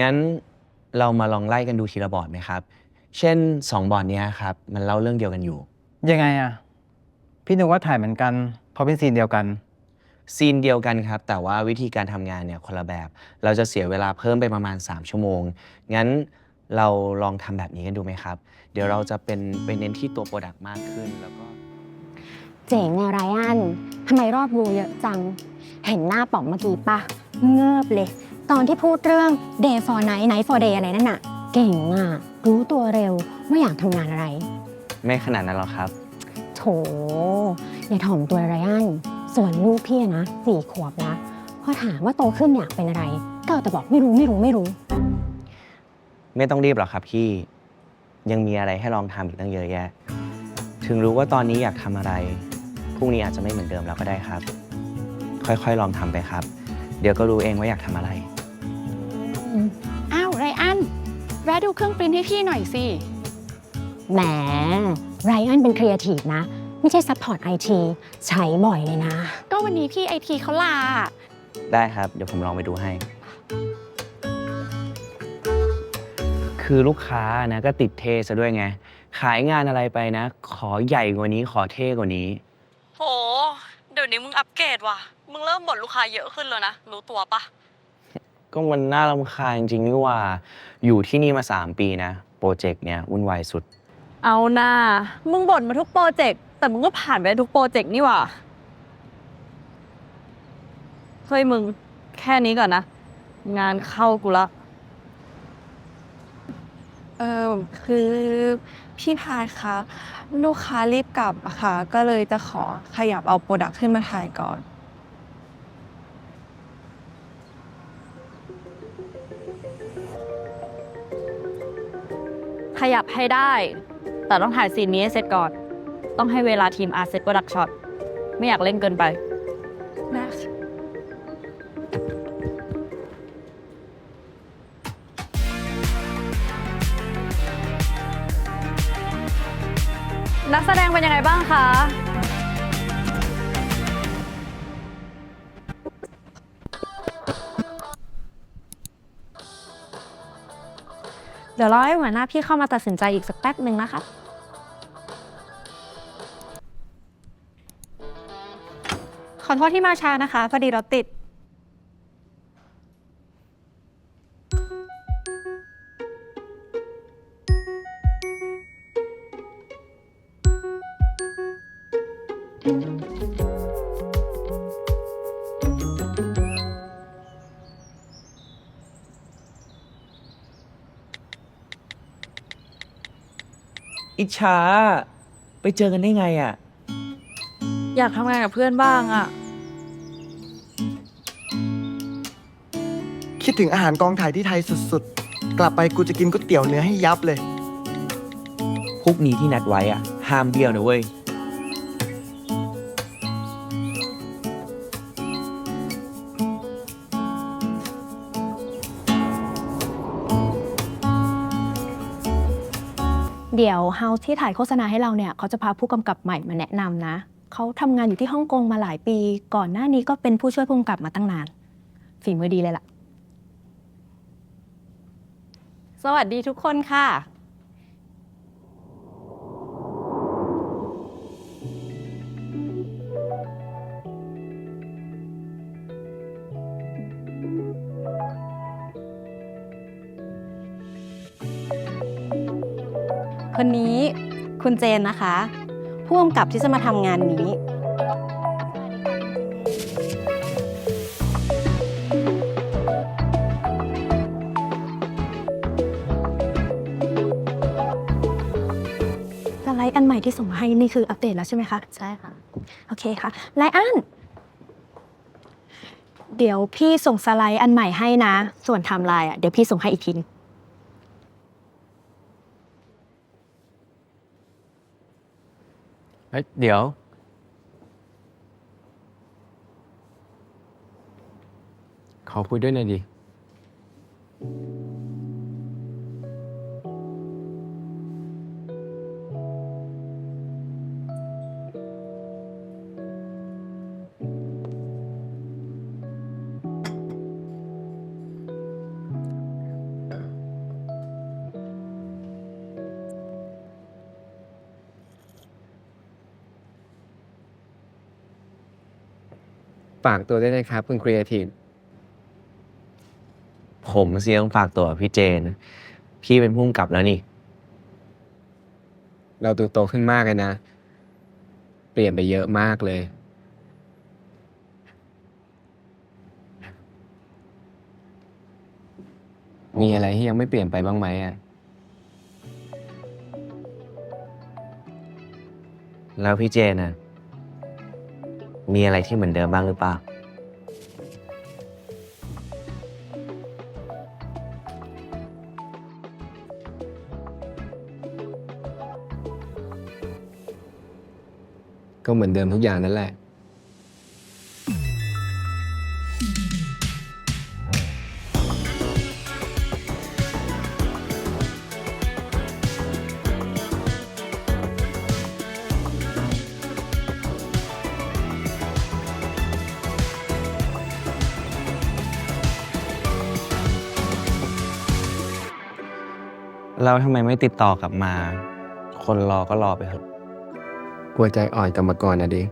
งั้นเรามาลองไล่กันดูทีละบอร์ดไหมครับ เช่น 2 บอร์ดเนี้ยครับ มันเล่าเรื่องเดียวกันอยู่ ยังไงอะ พี่นึกว่าถ่ายเหมือนกัน เพราะเป็นซีนเดียวกัน ซีนเดียวกันครับ แต่ว่าวิธีการทำงานเนี่ยคนละแบบ เราจะเสียเวลาเพิ่มไปประมาณ 3 ชั่วโมง งั้นเราลองทำแบบนี้กันดูไหมครับ เดี๋ยวเราจะเป็นไปเน้นที่ตัวโปรดักต์มากขึ้นแล้วก็ เจ๋งอะไรอันทำไมรอบรู้เยอะจัง เห็นหน้าป๋อมเมื่อกี้ปะเงิบเลย ตอนที่พูดเรื่อง day for night night for day อะไรนั่นน่ะ เก่งอะรู้ตัวเร็วว่าอยากทำงานอะไร ไม่ขนาดนั้นหรอกครับ โถ อย่าถ่อมตัวไรอัน ส่วนลูกพี่อะนะสี่ขวบนะพอถามว่าโตขึ้นอยากเป็นอะไรก็เอาแต่บอกไม่รู้ไม่รู้ไม่รู้ ไม่ต้องรีบหรอกครับพี่ ยังมีอะไรให้ลองทำอีกตั้งเยอะแยะ ถึงรู้ว่าตอนนี้อยากทำอะไร พรุ่งนี้อาจจะไม่เหมือนเดิมแล้วก็ได้ครับ ค่อยๆ ลองทำไปครับ เดี๋ยวก็รู้เองว่าอยากทำอะไร อ้าวไรอันแวะดูเครื่องปริ้นให้พี่หน่อยสิ แหมไรอันเป็นครีเอทีฟนะ ไม่ใช่ซัพพอร์ตไอทีใช้บ่อยเลยนะ ก็วันนี้พี่ไอทีเขาลา ได้ครับ เดี๋ยวผมลองไปดูให้ คือลูกค้านะก็ติดเท่ซะด้วยไง ขายงานอะไรไปนะ ขอใหญ่กว่านี้ขอเท่กว่านี้ โหเดี๋ยวนี้มึงอัปเกรดว่ะ มึงเริ่มบ่นลูกค้าเยอะขึ้นแล้วนะ รู้ตัวปะ ก็มันน่ารำคาญจริงๆนี่ว่า อยู่ที่นี่มา 3 ปีนะ โปรเจกต์เนี้ยวุ่นวายสุด เอาหน้ามึงบ่นมาทุกโปรเจกต์แต่มึงก็ผ่านไปทุกโปรเจกต์นี่หว่า เฮ้ยมึง แค่นี้ก่อนนะ งานเข้ากูละเออคือพี่พายคะลูกค้ารีบกลับอะค่ะ ก็เลยจะขอขยับเอาโปรดักต์ขึ้นมาถ่ายก่อน ขยับให้ได้ แต่ต้องถ่ายซีนนี้ให้เสร็จก่อน ต้องให้เวลาทีมอาร์เซตโปรดักช็อต ไม่อยากเล่นเกินไป นะค่ะ นักแสดงเป็นยังไงบ้างคะ เดี๋ยวรอให้หัวหน้าพี่เข้ามาตัดสินใจอีกสักแป๊บหนึ่งนะคะ ขอโทษที่มาช้านะคะ พอดีรถติด อิจฉาไปเจอกันได้ไงอะ อยากทำงานกับเพื่อนบ้างอะคิดถึงอาหารกองถ่ายที่ไทยสุดๆ กลับไปกูจะกินก๋วยเตี๋ยวเนื้อให้ยับเลย พวกนี้ที่นัดไว้อะ ห้ามเบี้ยวนะเว้ย เดี๋ยวเฮาที่ถ่ายโฆษณาให้เราเนี่ยเขาจะพาผู้กำกับใหม่มาแนะนำนะ เขาทำงานอยู่ที่ฮ่องกงมาหลายปี ก่อนหน้านี้ก็เป็นผู้ช่วยผู้กำกับมาตั้งนาน ฝีมือดีเลยล่ะ สวัสดีทุกคนค่ะ คนนี้คุณเจนนะคะผู้กำกับที่จะมาทำงานนี้ สไลด์อันใหม่ที่ส่งมาให้นี่คืออัปเดตแล้วใช่ไหมคะ ใช่ค่ะ โอเคค่ะ ไลอัน เดี๋ยวพี่ส่งสไลด์อันใหม่ให้นะ ส่วนไทม์ไลน์อะ เดี๋ยวพี่ส่งให้อีกทีนึง เฮ้ยเดี๋ยว ขอคุยด้วยหน่อยดิ ฝากตัวด้วยนะครับ คุณครีเอทีฟผมเสียงฝากตัวพี่เจน พี่เป็นผู้กำกับแล้วนี่ เราดูโตขึ้นมากเลยนะ เปลี่ยนไปเยอะมากเลย มีอะไรที่ยังไม่เปลี่ยนไปบ้างไหมอะ แล้วพี่เจนน่ะ มีอะไรที่เหมือนเดิมบ้างหรือเปล่า ก็เหมือนเดิมทุกอย่างนั่นแหละ แล้วทำไมไม่ติดต่อกลับมา คนรอก็รอไปเถอะกลัวใจอ่อนกรรมาก่อนนะดิ